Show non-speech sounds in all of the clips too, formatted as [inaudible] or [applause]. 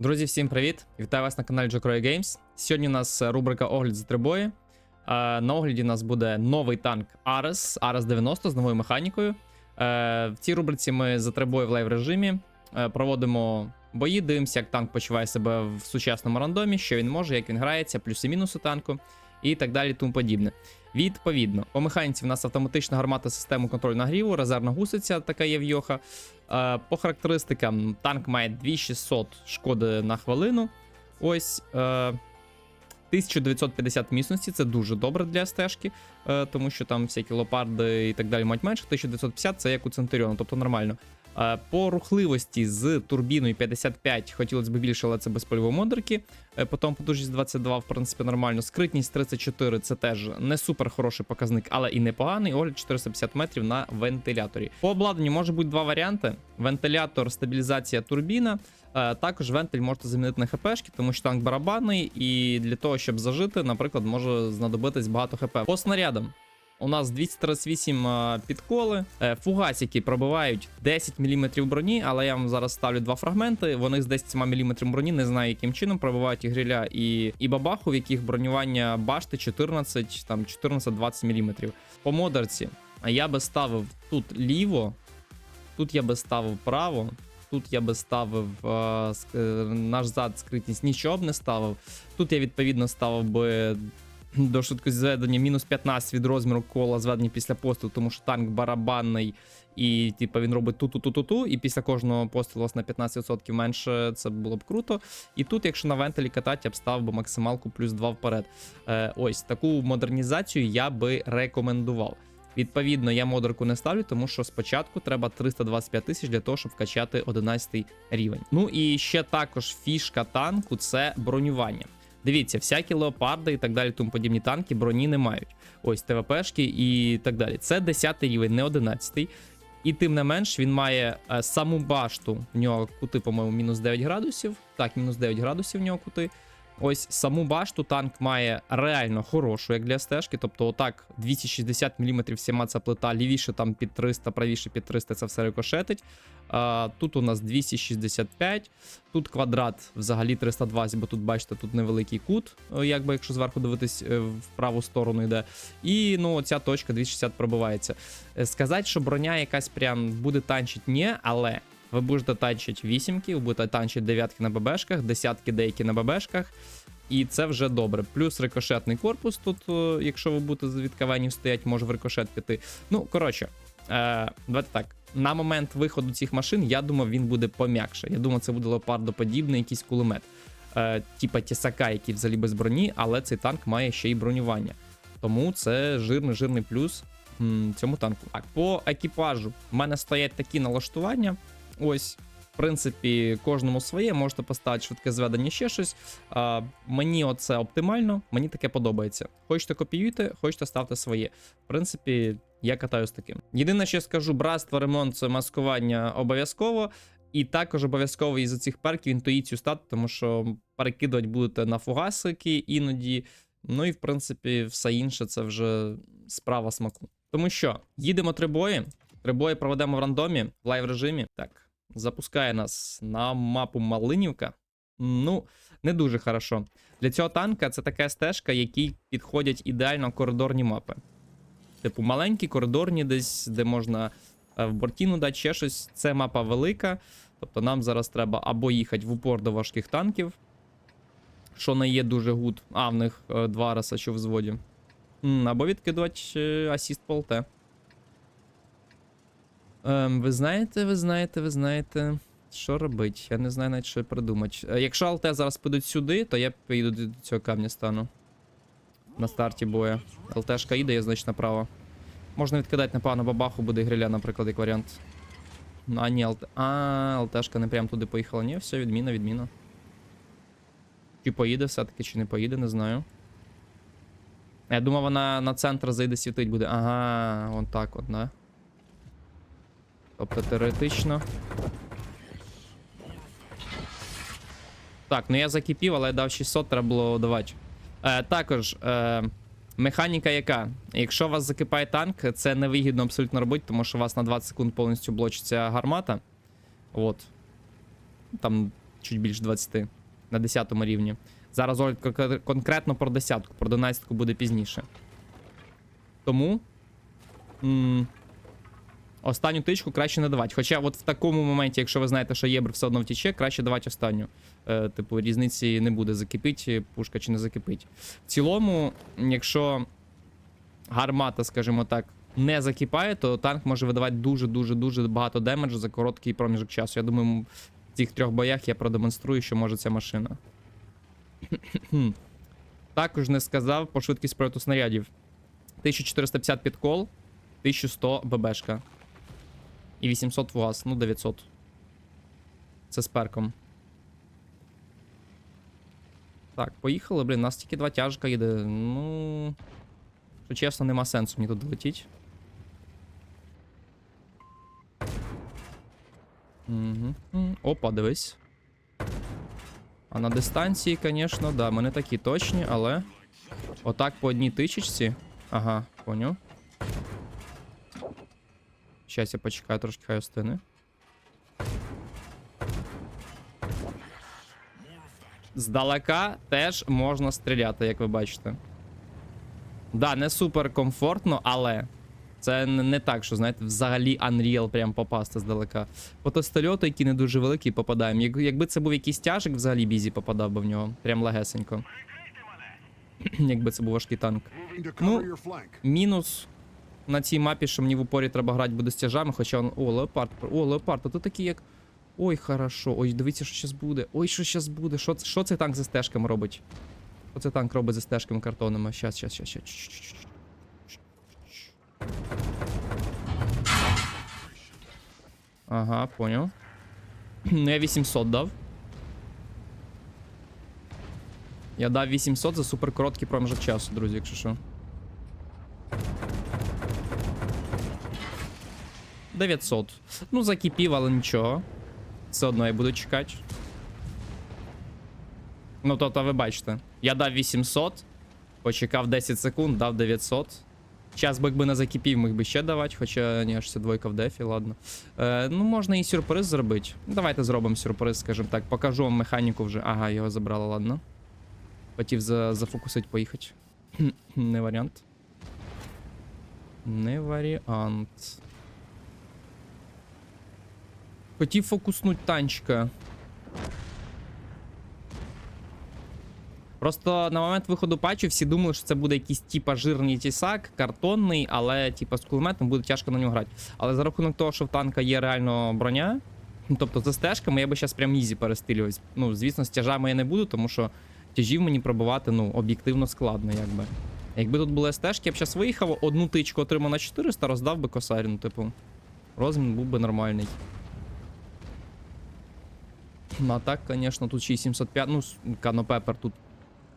Друзі, всім привіт! Вітаю вас на каналі Jokroy Games. Сьогодні у нас е, рубрика Огляд за трибої. Е, На огляді у нас буде новий танк Ares, Ares 90 з новою механікою. Е, В цій рубриці ми за трибою в лайв режимі проводимо бої, дивимося, як танк почуває себе в сучасному рандомі, що він може, як він грається, плюси-мінуси танку і так далі, тому подібне. Відповідно, по механіці в нас автоматична гармата систему контролю нагріву, резервна гусиця, така є в Йоха. Е, По характеристикам танк має 2600 шкоди на хвилину. Ось е, 1950 міцності, це дуже добре для стежки, е, тому що там всякі лопарди і так далі мають менше. 1950 це як у Центуріону, тобто нормально. Е, По рухливості з турбіною 55 хотілося б більше, але це без польовомодерки. Е, Потім потужність 22, в принципі, нормально. Скритність 34 це теж не супер хороший показник, але і непоганий. Огляд 450 метрів на вентиляторі. По обладнанню може бути два варіанти: вентилятор, стабілізація турбіна. Е, Також вентиль можете замінити на хпшки, тому що танк барабанний, і для того, щоб зажити, наприклад, може знадобитись багато хп. По снарядам. У нас 238 е, підколи, е, фугасики пробивають 10 мм броні, але я вам зараз ставлю два фрагменти. Вони з 10 мм броні, не знаю яким чином пробивають і гриля, і, і бабаху, в яких бронювання башти 14, там 14-20 мм. По модерці я би ставив тут ліво, тут я би ставив право. Тут я би ставив е, е, наш зад скритність, нічого б не ставив. Тут я відповідно ставив би до швидкозведення мінус 15 від розміру кола зведення після пострілу, тому що танк барабанний, і типу, він робить ту-ту-ту-ту-ту, і після кожного пострілу на 15% менше це було б круто. І тут, якщо на вентилі катати, я б ставив би максималку плюс 2 вперед. Е, ось таку модернізацію я би рекомендував. Відповідно, я модерку не ставлю, тому що спочатку треба 325 тисяч для того, щоб вкачати 11 рівень. Ну і ще також фішка танку це бронювання. Дивіться, всякі леопарди і так далі, тому подібні танки броні не мають. Ось ТВПшки і так далі. Це 10 рівень, не 11. І тим не менш він має е, саму башту. В нього кути, по-моєму, мінус 9 градусів. Так, мінус 9 градусів в нього кути. Ось саму башту танк має реально хорошу, як для стежки. Тобто, отак 260 мм всіма ця плита, лівіше там під 300, правіше під 300 це все рикошетить. А, тут у нас 265, тут квадрат взагалі 320, бо тут, бачите, тут невеликий кут, е, якби якщо зверху дивитись е, в праву сторону йде. І ну, ця точка 260 пробивається. Е, Сказати, що броня якась прям буде танчить, ні, але ви будете танчити вісімки, ви будете танчити дев'ятки на ББшках, десятки деякі на ББшках. І це вже добре. Плюс рикошетний корпус тут, е, якщо ви будете від кавенів стоять, може в рикошет піти. Ну, коротше, е, давайте так. На момент виходу цих машин, я думав, він буде пом'якше. Я думав, це буде леопардоподібний якийсь кулемет. Е, типа тісака, який взагалі без броні, але цей танк має ще й бронювання. Тому це жирний жирний плюс м, цьому танку. Так, по екіпажу в мене стоять такі налаштування. Ось, в принципі, кожному своє, можете поставити швидке зведення ще щось. А, мені оце оптимально, мені таке подобається. Хочете копіюйте, хочете ставте своє. В принципі, я катаю з таким. Єдине, що я скажу, братство, ремонт, це маскування обов'язково. І також обов'язково із цих перків інтуїцію стати, тому що перекидувати будете на фугасики іноді. Ну і в принципі, все інше це вже справа смаку. Тому що їдемо три бої. Три бої проведемо в рандомі в лайв режимі. Так, запускає нас на мапу Малинівка. Ну, не дуже хорошо. Для цього танка це така стежка, якій підходять ідеально коридорні мапи. Типу, маленькі, коридорні, десь, де можна е, в бортіну дати ще щось. Це мапа велика. Тобто нам зараз треба або їхати в упор до важких танків, що не є дуже гуд. А, в них е, два рази, що в зводі. Або відкидувати е, асіст по ЛТ. Ем, ви знаєте, ви знаєте, ви знаєте. Що робить? Я не знаю навіть, що придумати. Е, Якщо ЛТ зараз підуть сюди, то я поїду до цього камня стану. На старті боя. ЛТшка їде, я значить направо. Можна відкидати, напевно, бабаху, буде гриля, наприклад, як варіант. Ну, а ні, ЛТ. А, ЛТшка не прям туди поїхала. Ні, все, відміна, відміна. Чи поїде все-таки, чи не поїде, не знаю. Я думав, вона на центр зайде світить буде. Ага, вон так от, да. Тобто теоретично. Так, ну я закипів, але я дав 600, треба було давати. Е, також, е, механіка яка? Якщо у вас закипає танк, це невигідно абсолютно робити, тому що у вас на 20 секунд повністю блочиться гармата. От. Там чуть більше 20 на 10 рівні. Зараз огляд конкретно про десятку, про 11 буде пізніше. Тому. Останню тичку краще не давати. Хоча, от в такому моменті, якщо ви знаєте, що єбр все одно втіче, краще давати останню. Е, типу, різниці не буде, закипить пушка чи не закипить. В цілому, якщо гармата, скажімо так, не закипає, то танк може видавати дуже-дуже дуже багато демеджу за короткий проміжок часу. Я думаю, в цих трьох боях я продемонструю, що може ця машина. [clears throat] Також не сказав по швидкість прольоту снарядів. 1450 підкол, 1100 ББшка. І 800 ВУАЗ, ну 900. Це з перком. Так, поїхали, блін, у нас тільки два тяжка їде. Ну. Що чесно, нема сенсу мені тут долетіть. Угу. Опа, дивись. А на дистанції, звісно, да, ми не такі точні, але. Отак по одній тичечці. Ага, поняв. Щас я почекаю трошки хай остине. Здалека теж можна стріляти, як ви бачите. Да, не супер комфортно, але це не, так, що, знаєте, взагалі Unreal прям попасти здалека. Фотостольоти, які не дуже великі, попадаємо. Як, якби це був якийсь тяжик, взагалі бізі попадав би в нього. Прям легесенько. [clears throat] якби це був важкий танк. Ну. Мінус на цій мапі, що мені в упорі треба грати буде з тяжами, хоча он. О, леопард. О, леопард, а то такий як. Ой, хорошо. Ой, дивіться, що зараз буде. Ой, що зараз буде. Що, це- що цей танк за стежками робить? Що цей танк робить за стежками картонами? Щас, щас, щас, щас. Ага, понял. [clears throat] Ну, я 800 дав. Я дав 800 за супер короткий проміжок часу, друзі, якщо що. 900. Ну, закипів, але нічого. Все одно я буду чекати. Ну, тобто, ви бачите, я дав 800, почекав 10 секунд, дав 900. Час би якби не закипів, міг би ще давати, хоча ні, аж це двойка в дефі, ладно. Е, ну, можна і сюрприз зробити. Давайте зробимо сюрприз, скажімо так. Покажу вам механіку вже. Ага, його забрали, ладно. Хотів за, зафокусить, поїхати. [clears throat] не варіант. Не варіант. Хотів фокуснуть танчика. Просто на момент виходу патчу всі думали, що це буде якийсь типа жирний тісак, картонний, але типа з кулеметом буде тяжко на нього грати. Але за рахунок того, що в танка є реально броня, ну, тобто за стежками я би зараз прям ізі перестрілювався. Ну, звісно, з тяжами я не буду, тому що тяжів мені пробивати ну, об'єктивно складно, якби. Якби тут були стежки, я б зараз виїхав, одну тичку отримав на 400, роздав би косарі, ну, типу. Розмін був би нормальний. Ну, а так, звісно, тут ще й 705, ну, Кано Пепер тут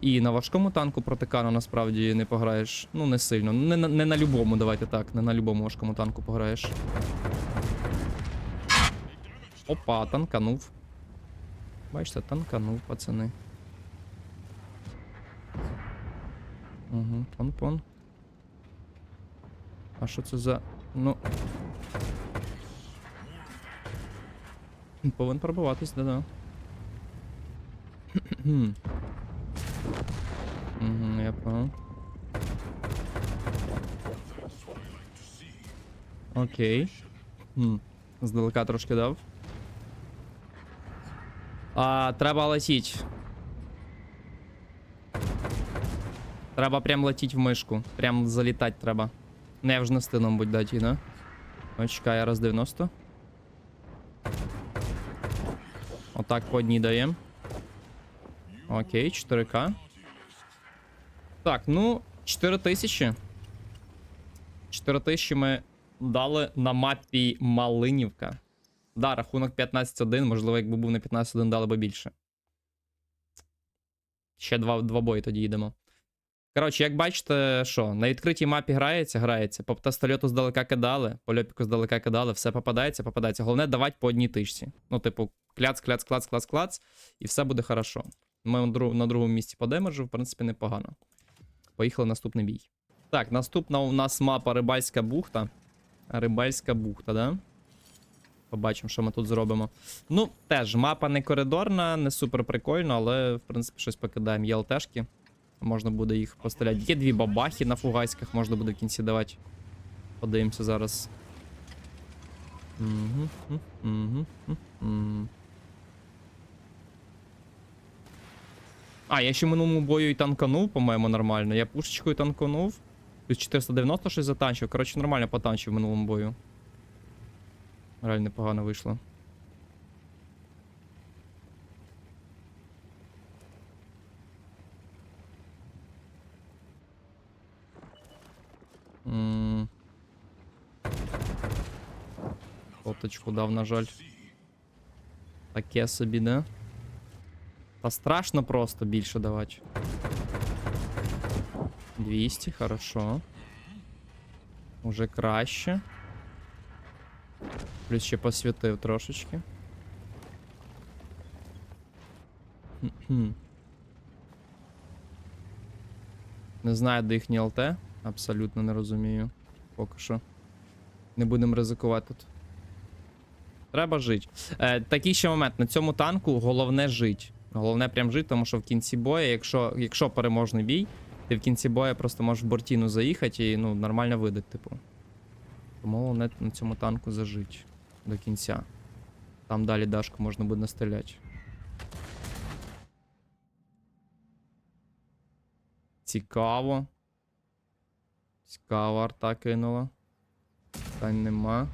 і на важкому танку проти Кано насправді не пограєш. Ну, не сильно. Не, на- не на любому, давайте так, не на любому важкому танку пограєш. Опа, танканув. Бачите, танканув, пацани. Угу, пон-пон. А що це за. Ну. Повинен пробиватись, да-да. Угу, я понял. Окей. Хм. Здалека трошки дав. А, треба летіть. Треба прям летіть в мишку. Прям залітати треба. Не, я вже не встигну, мабуть, дати, да? Ось чекай, раз 90. Отак по одній даємо. Окей, 4К. Так, ну, 4000. 4000 ми дали на мапі Малинівка. Да, рахунок 15-1, можливо, якби був на 15-1, дали би більше. Ще два, два бої тоді йдемо. Коротше, як бачите, що, на відкритій мапі грається, грається. По птастольоту здалека кидали, по льопіку здалека кидали, все попадається, попадається. Головне, давати по одній тишці. Ну, типу, кляц, кляц, клац, клац, клац, і все буде хорошо. Ми на другому місці по демеджу, в принципі, непогано. Поїхали наступний бій. Так, наступна у нас мапа Рибальська бухта. Рибальська бухта, да? Побачимо, що ми тут зробимо. Ну, теж, мапа не коридорна, не супер прикольно, але, в принципі, щось покидаємо. Є ЛТшки. Можна буде їх постріляти. Є дві бабахи на фугаськах, можна буде в кінці давати. Подивимося зараз. А, я ще в минулому бою і танканув, по-моєму, нормально. Я пушечкою танканув. Плюс 490 щось затанчив. Коротше, нормально потанчив в минулому бою. Реально непогано вийшло. М. Фоточку дав, на жаль. Таке собі, да? Та страшно просто більше давати. 200, хорошо. Уже краще. Плюс ще посвітив трошечки. Хм-хм. Не знаю, де їхні ЛТ. Абсолютно не розумію. Поки що. Не будемо ризикувати тут. Треба жити. Е, такий ще момент. На цьому танку головне жить. Головне прям жити, тому що в кінці бою, якщо, якщо переможний бій, ти в кінці бою просто можеш в бортіну заїхати і ну, нормально видати, типу. Тому головне на цьому танку зажити до кінця. Там далі дашку можна буде настріляти. Цікаво. Цікаво, арта кинула. Питань нема.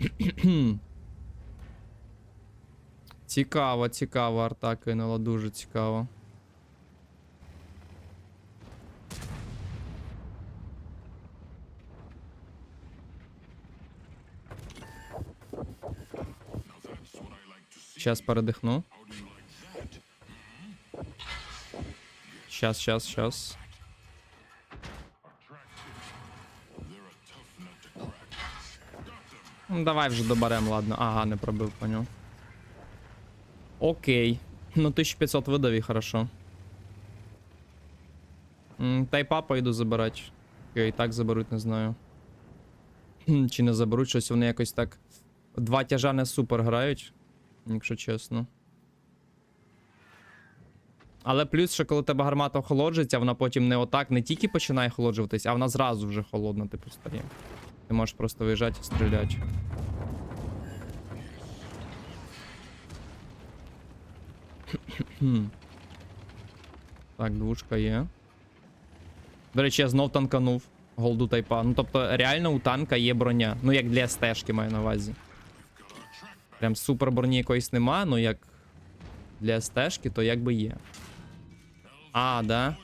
[clears throat] цікаво, цікаво, арта кинула, дуже цікаво. Сейчас передихну. Сейчас, сейчас, сейчас. Ну, давай вже доберем, ладно. Ага, не пробив по ньому. Окей. Ну, 1500 видав і хорошо. М, Тайпа пойду забирати. Окей, так заберуть, не знаю. Чи не заберуть щось, вони якось так. Два тяжа не супер грають, якщо чесно. Але плюс, що коли тебе гармата охолоджується, вона потім не отак не тільки починає охолоджуватись, а вона зразу вже холодна, типу, стає. Ти можеш просто виїжджати і стріляти. [clears throat] так, двушка є. До речі, я знов танканув голду тайпа. Ну, тобто, реально у танка є броня. Ну, як для стежки маю на увазі. Прям супер броні якоїсь нема, ну як для стежки, то якби є. А, да?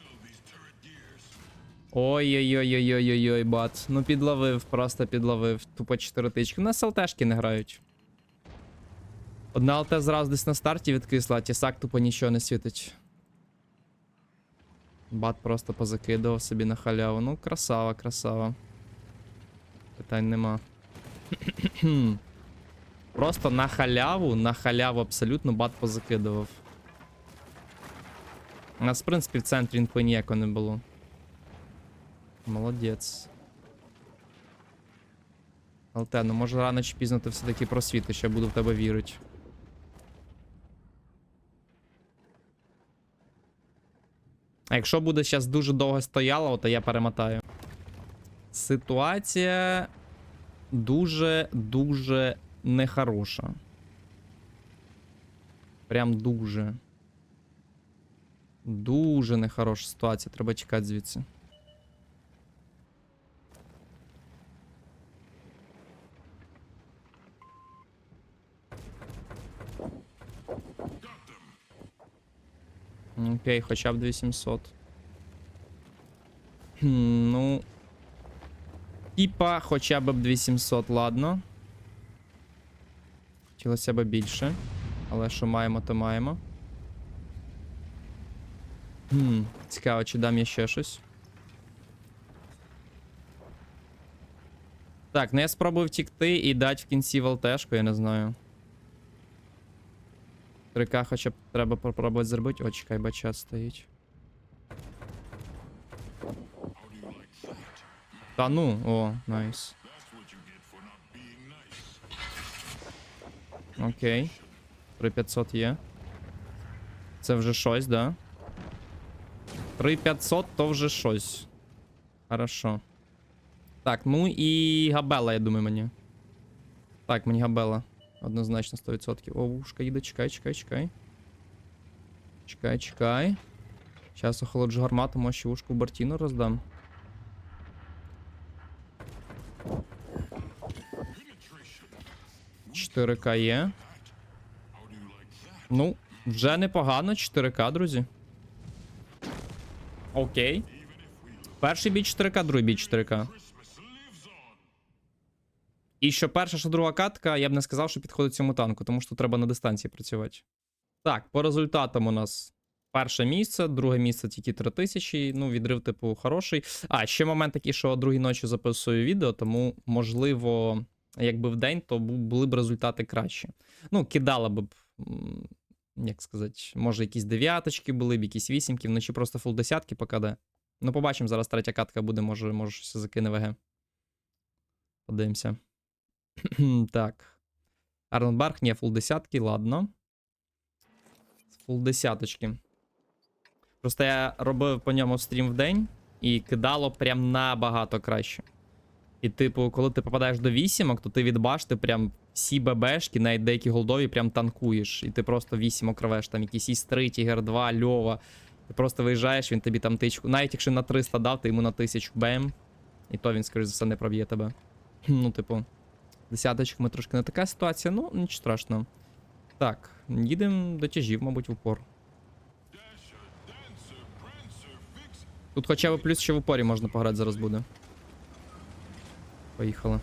Ой-ой-ой-ой-ой-ой, бат. Ну підловив, просто підловив. Тупо 4 тички. У нас ЛТшки не грають. Одна ЛТ зразу десь на старті відкисла, а тісак тупо нічого не світить. Бат просто позакидував собі на халяву. Ну, красава, красава. Питань нема. [clears throat] Просто на халяву, на халяву абсолютно бат позакидував. У нас, в принципі, в центрі інфи ніякого не було. Молодець. ЛТ, ну може рано чи пізно ти все-таки просвітиш, я буду в тебе вірити. А якщо буде зараз дуже довго стояло, то я перемотаю. Ситуація дуже-дуже нехороша. Прям дуже. Дуже нехороша ситуація. Треба чекати звідси. Окей, хоча б 2700. Хм, Ну. Типа, хоча б 2700, ладно. Хотілося б більше. Але що маємо, то маємо. Хм, цікаво, чи дам я ще щось. Так, ну я спробую втікти і дати в кінці волтешку, я не знаю. 3К хоча б треба попробувати зробити. О, чекай, бача стоїть. Та ну, о, найс. Окей. 3500 є. Це вже щось, да? 3500 то вже щось. Хорошо. Так, ну і габела, я думаю, мені. Так, мені габела. Однозначно 100%. О, ушка їде, чекай, чекай, чекай. Чекай, чекай. Зараз охолоджу гармату, може ще ушку Бартіну роздам. Чотири к є. Ну, вже непогано, 4К, друзі. Окей. Перший бій 4К, другий бій 4К. І що перша, що друга катка, я б не сказав, що підходить цьому танку, тому що треба на дистанції працювати. Так, по результатам у нас перше місце, друге місце тільки 3000. Ну, відрив, типу, хороший. А, ще момент такий, що другій ночі записую відео, тому, можливо, якби в день, то були б результати кращі. Ну, кидала б, як сказати, може, якісь дев'яточки були б, якісь вісімки, вночі просто фул десятки покаде. Ну, побачимо, зараз третя катка буде, може, може щось закине ВГ. Подивимося. Так. Арнбарг, ні, фул десятки, ладно. Фул десяточки. Просто я робив по ньому стрім в день і кидало прям набагато краще. І, типу, коли ти попадаєш до вісімок, то ти від башти прям всі ББшки, навіть деякі голдові, прям танкуєш. І ти просто вісімок рвеш, там якісь Іс-3, Тігер 2, Льова. Ти просто виїжджаєш, він тобі там тичку. Навіть якщо на 300 дав, ти йому на 1000 бем. І то він, скоріш за все, не проб'є тебе. ну, типу, десяточками трошки не така ситуація, ну, нічого страшного. Так, їдемо до тяжів, мабуть, в упор. Тут хоча б плюс ще в упорі можна пограти зараз буде. Поїхали.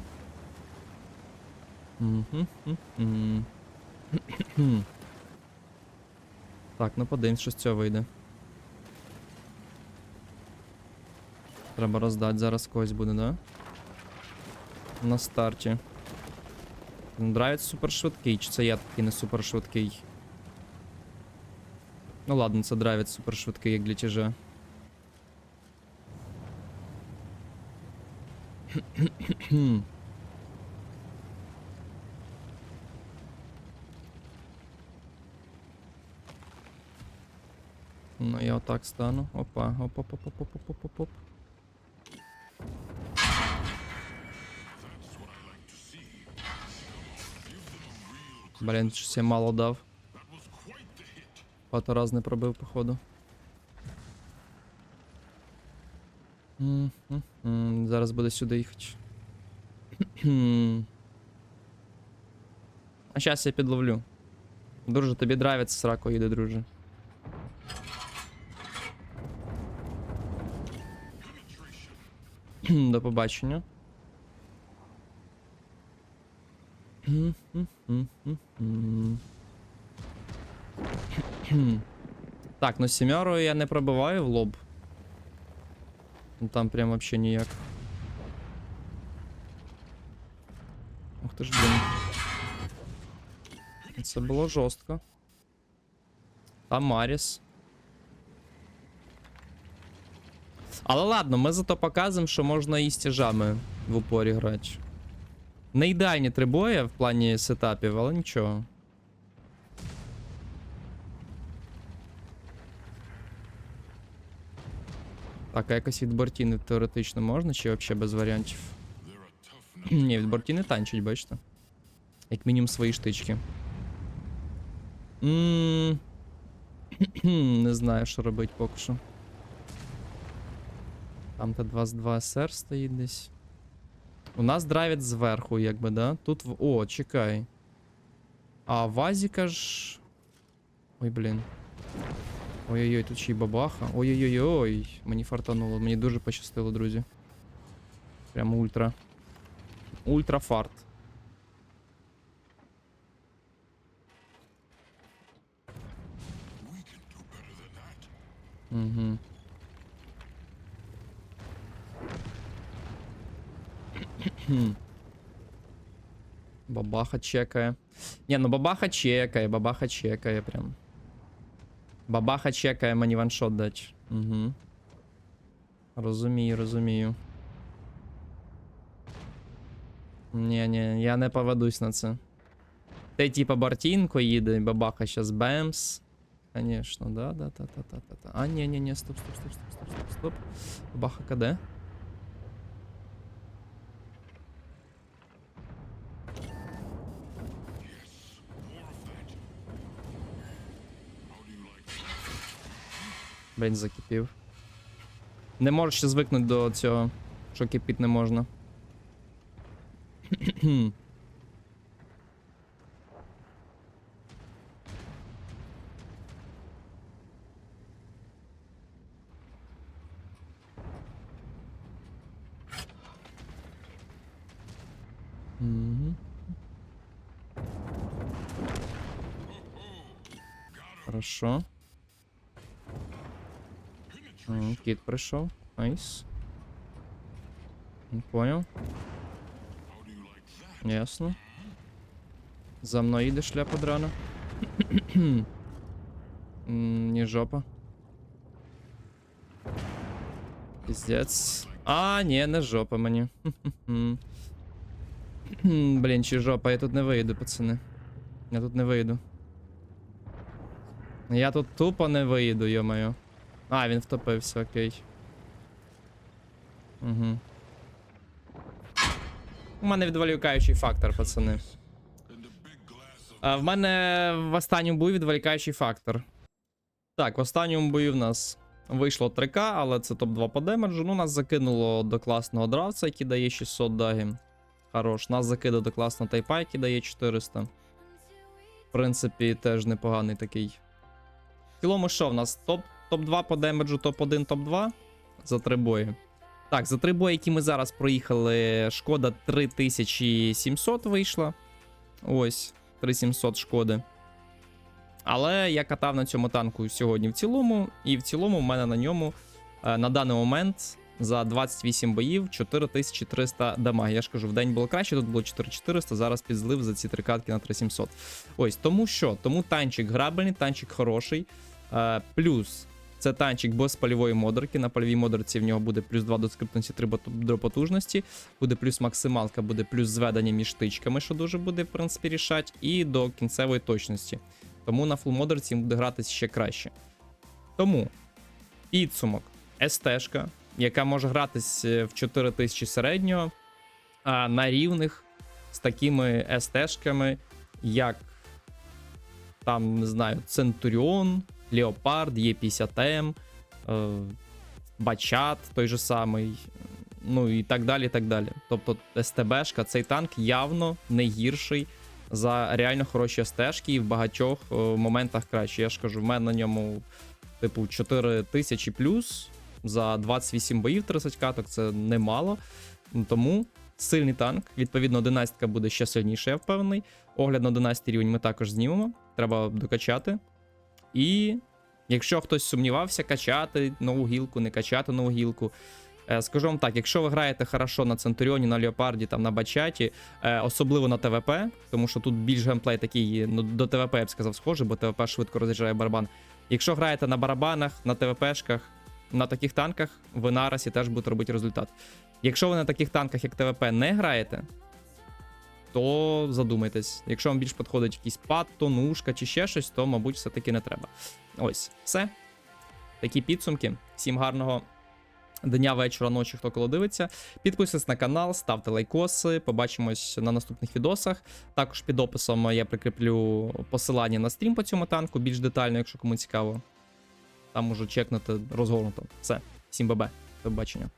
Так, ну подивимось, що з цього вийде. Треба роздати, зараз когось буде, да? На старті. Ну, Драйвець супер швидкий, чи це я такий не супер швидкий? Ну ладно, це драйвець супер швидкий, як для тяжа. Ну, я отак стану. Опа, оп, оп, оп, оп, оп, оп, оп, оп, Блін, щось я мало дав. Багато раз не пробив, походу. М-м-м, Зараз буде сюди їхати. А зараз я підловлю. Друже, тобі драйвиться срако їде, друже. До побачення. Так, ну сімерою я не пробиваю в лоб. Ну там прям вообще ніяк. Ух ти ж, блін. Це було жорстко. Там Маріс. Але ладно, ми зато показуємо, що можна і з в упорі грати. Не ідеальні три бої в плані сетапів, але нічого. Так, а якось від бортіни теоретично можна, чи взагалі без варіантів? [clears throat] Ні, від бортіни танчить, бачите. Як мінімум свої штички. М, [clears throat] Не знаю, що робити поки що. Там та 2 з 2 СР стоїть десь. У нас драйвить зверху, якби, да? Тут в. О, чекай. А Вазіка ж. Ой, блін. Ой-ой-ой, тут ще й бабаха. Ой-ой-ой, мені фартануло, мені дуже пощастило, друзі. Прям ультра. Ультра фарт. Угу. Бабаха чекає. Ні, ну бабаха чекає, бабаха чекає прям. Бабаха чекає мені ваншот дать. Угу. Розумію, розумію. Ні, ні, я не поведусь на це. Те, типа Бартінко їде, і бабаха щас Бемс. Конечно, да, да, та, та, та, та, та. А, ні, ні, ні, стоп, стоп, стоп, стоп, стоп, стоп, стоп. Бабаха КД. Блін, закипів. Не можу ще звикнути до цього, що кипіти не можна. Мгм. Хорошо. М, Кіт прийшов. Найс. М, Понял. Ясно. За мною їде шляпа драна. [coughs] М, Ні жопа. Піздець. А, ні, не жопа мені. [coughs] Хм. Хм, Блін, чи жопа, я тут не вийду, пацани. Я тут не вийду. Я тут тупо не вийду, йо-моє. А, він втопився, окей. Угу. У мене відволікаючий фактор, пацани. А, в мене в останньому бою відволікаючий фактор. Так, в останньому бою в нас вийшло 3К, але це топ-2 по демеджу. Ну, нас закинуло до класного дравца, який дає 600 даги. Хорош. Нас закидав до класного тайпа, який дає 400. В принципі, теж непоганий такий. В цілому, що в нас? Топ, топ-2 по демеджу, топ-1, топ-2 за три бої. Так, за три бої, які ми зараз проїхали, шкода 3700 вийшла. Ось, 3700 шкоди. Але я катав на цьому танку сьогодні в цілому, і в цілому в мене на ньому е, на даний момент за 28 боїв 4300 дамаг. Я ж кажу, в день було краще, тут було 4400, зараз підзлив за ці три катки на 3700. Ось, тому що, тому танчик грабельний, танчик хороший. Е, плюс це танчик без польової модерки. На польовій модерці в нього буде плюс 2 до скриптності 3 до потужності, буде плюс максималка, буде плюс зведення між тичками, що дуже буде, в принципі, рішати, і до кінцевої точності. Тому на фул модерці буде гратися ще краще. Тому підсумок СТ-шка, яка може гратись е, в 4000 середнього, а на рівних з такими СТ-шками, як там, не знаю, Центуріон, Леопард, Є50М, е, Бачат той же самий, ну і так далі. так далі. Тобто СТБшка, цей танк явно не гірший за реально хороші стежки і в багатьох е, моментах краще. Я ж кажу, в мене на ньому, типу, 4 тисячі плюс за 28 боїв 30 каток це немало. Тому сильний танк. Відповідно, 11 буде ще сильніше, я впевнений. Огляд на 11 рівень ми також знімемо. Треба докачати. І якщо хтось сумнівався, качати нову гілку, не качати нову гілку. Е, Скажу вам так, якщо ви граєте хорошо на Центуріоні, на Леопарді, там на Бачаті, е, особливо на ТВП, тому що тут більш геймплей такий ну, до ТВП, я б сказав, схожий, бо ТВП швидко роз'їжджає барабан. Якщо граєте на барабанах, на ТВПшках, на таких танках, ви на Арасі теж будете робити результат. Якщо ви на таких танках, як ТВП, не граєте, то задумайтесь. Якщо вам більш підходить якийсь пад, тонушка чи ще щось, то, мабуть, все-таки не треба. Ось, все. Такі підсумки. Всім гарного дня, вечора, ночі, хто коли дивиться. Підписуйтесь на канал, ставте лайкоси. Побачимось на наступних відосах. Також під описом я прикріплю посилання на стрім по цьому танку, більш детально, якщо кому цікаво. Там можу чекнути розгорнуто. Все, всім бабе, до побачення.